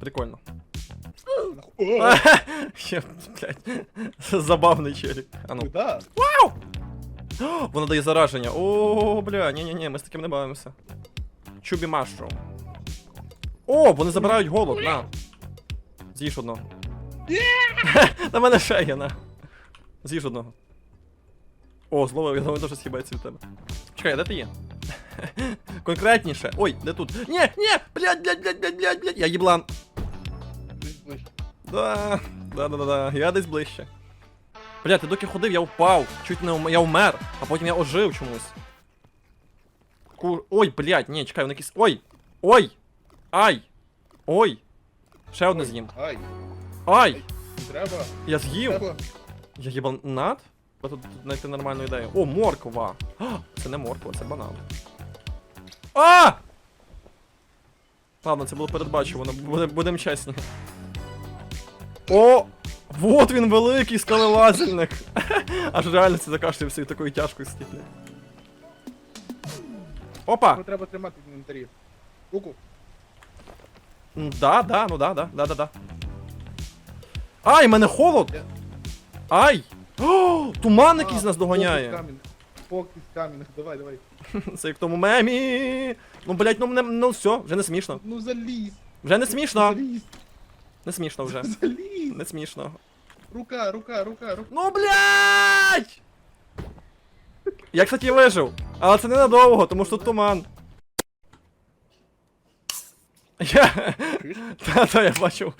Прикольно. Ще, забавний челік. А ну. О, Воно дає зараження. О, бля, ні-ні-ні, ми з таким не бавимося. Чубі Mushroom. О, вони забирають голод, на. З'їж одного. На мене ще є, на. З'їж одного. О, зловив, я думаю, дуже схибається від тебе. Чекай, де ти є? Конкретніше. Ой, де тут? Ні, ні! Блядь, блядь, блядь, блядь, блядь, блядь, я їблан. Да, да, да, да, да. Я десь ближче. Бля, ти доки ходив, я впав. Чуть не ум... я вмер, а потім я ожив чомусь. Ку... Ой, блядь, ні, чекай, вони якісь. Ой! Ой! Ай! Ой! Ще одне з'їм. Ай, Ай! треба. Я з'їв! Треба. Я їбан над? Бо тут тут знайти нормальну ідею. О, морква! А, це не морква, це банан. А! Ладно, це було передбачувано, будемо чесні. О! Вот він великий скалелазельник! Аж реально це закашлявся від такої тяжкості. Опа! Його треба тримати в інвентарі. Руку. Да, да, ну да, да, да, да, да. Ай, мене холод! Ай! О, туман якийсь нас доганяє. Камінь. Фокус камінь. Давай, давай. Це як в тому мемі. Ну, блять, ну мене, ну все, вже не смішно. Ну залізь. Вже не смішно. Залізь. Не смішно вже. Залізь. Не смішно. Рука, рука, рука, рука. Ну, блять! Я, кстати, вижив. Але це ненадовго, тому що тут туман. Я. Та, та, я бачив.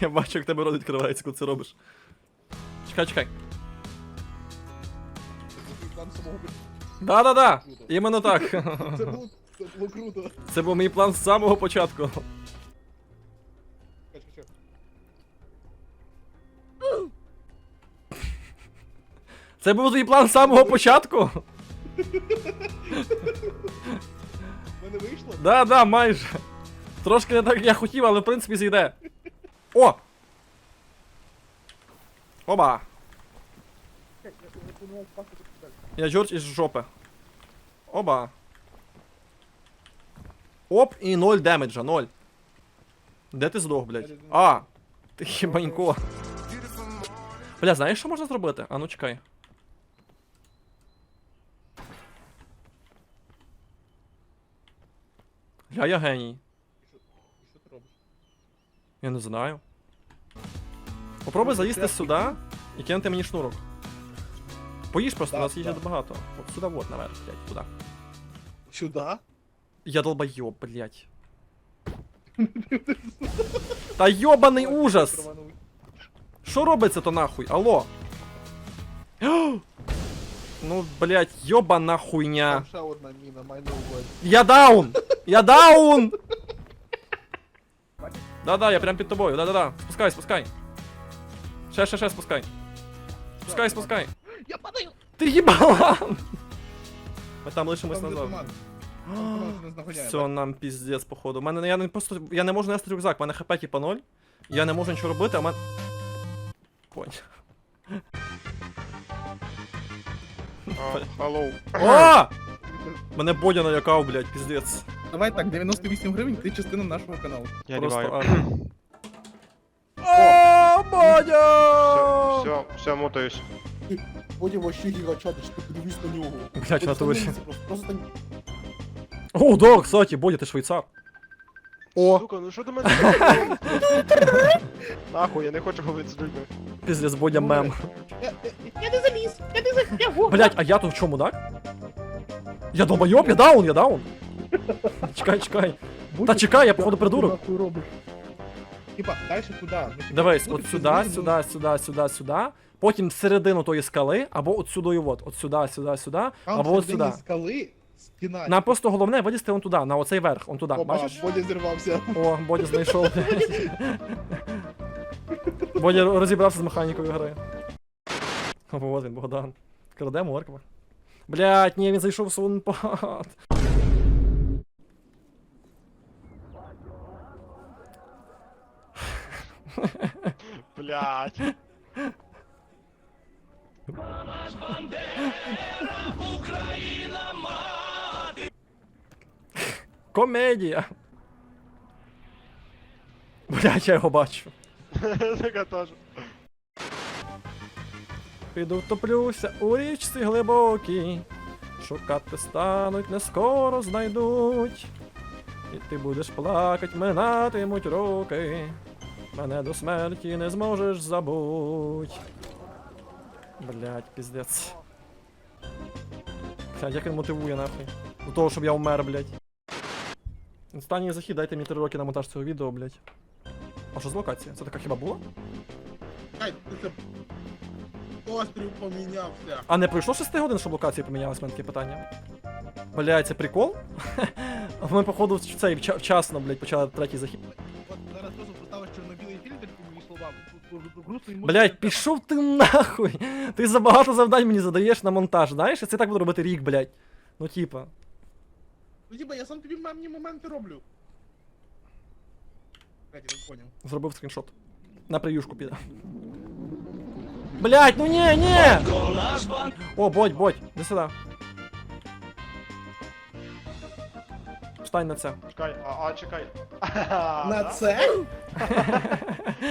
Я бачив, як тебе рот відкривається, коли це робиш. Чекай, чекай. План самого бу- Да-да-да! Іменно так. Це було, це було круто. Це був мій план з самого початку. Це був твій план з самого початку? Мене вийшло? Да, да, майже. Трошки не так, як я хотів, але в принципі зійде. О! Оба! Я- Джордж із жопи. Оба. Оп, і 0 демеджа, 0. Де ти здох, блядь? А! Ти хібанько. Бля, знаєш, що можна зробити? А ну чекай. Я я геній. Що- ти робиш? Я не знаю. Попробуй залізти сюди і кинути мені шнурок. Поїж просто, у нас їжі багато. От сюди, от, наверх, блядь, туди. Сюда? Я долбойоб, блядь. Та йобаний ужас! Що робиться то нахуй? Алло? Ну, блядь, йобана хуйня. Там ще одна міна, май. Я даун! Я даун! Да-да, я прям під тобою, да-да-да. Спускай, спускай. Ще, ще, ще, спускай. Спускай, спускай. Я падаю! Ти їбалан! Ми там лишимось Там де назад. туман. Там туман нас наганяє, Все, нам піздець, походу. У мене я не просто. Я не можу нести рюкзак, у мене хп типа 0. Я не можу нічого робити, а в мене. Понял. Алло. О! Мене Бодя налякав, блядь, піздець. Давай так, 98 гривень, ти частина нашого каналу. Я Просто. ліваю. а. О, Все, Бодя! все, все, мутаюсь. Бодя вообще гігачатич, ти подивись на нього. Блядь, на тобі. Просто, просто там... О, да, кстати, Бодя, ти швейцар. О, Сука, ну що до мене? Нахуй, я не хочу говорити з людьми. піздець, Бодя мем. Я, я, я не заліз, я не заліз, я во. Блядь, а я тут в чому, так? Я долбойоб, я даун, я даун. Чекай, чекай. Та чекай, я походу придурок. Типа, далі туди. Ну, типа, Дивись, от сюди, сюди, сюди, сюди, сюди. Потім всередину тої скали, або от сюди, от. От сюди, сюди, сюди, Там або от всередині сюди. скали стіна. Нам просто головне вилізти вон туди, на оцей верх, он туди. Опа, Бачиш? Бодя зірвався. О, Бодя знайшов. Бодя розібрався з механікою гри. О, от він, Богдан. Краде морква. Блять, ні, він зайшов в сунпад. Блять. Комедія. Блять, я його бачу. Така теж. Піду втоплюся у річці глибокій. Шукати стануть, не скоро знайдуть. І ти будеш плакать, минатимуть роки. Мене до смерті не зможеш забуть. Блять, піздець. Блять, як він мотивує нахуй. До того, щоб я вмер, блять. Останній захід, дайте мені 3 роки на монтаж цього відео, блять. А що з локації? Це така хіба була? Ай, це... Острів помінявся. А не пройшло 6 годин, щоб локації помінялись, мене таке питання. Блядь, це прикол? Ми, походу, в цей вчасно, блядь, почали третій захід. слова. Тут дуже грустно і Блядь, пішов ти нахуй! Ти забагато завдань мені задаєш на монтаж, знаєш? Я це так буду робити рік, блядь. Ну типа. Ну, типа, я сам тобі мемні моменти роблю. Блядь, я не понял. Зробив скріншот. На приюшку піде. Блядь, ну ні, ні! О, бодь, бодь, іди сюди. Встань на це. Чекай, а, а чекай. На це?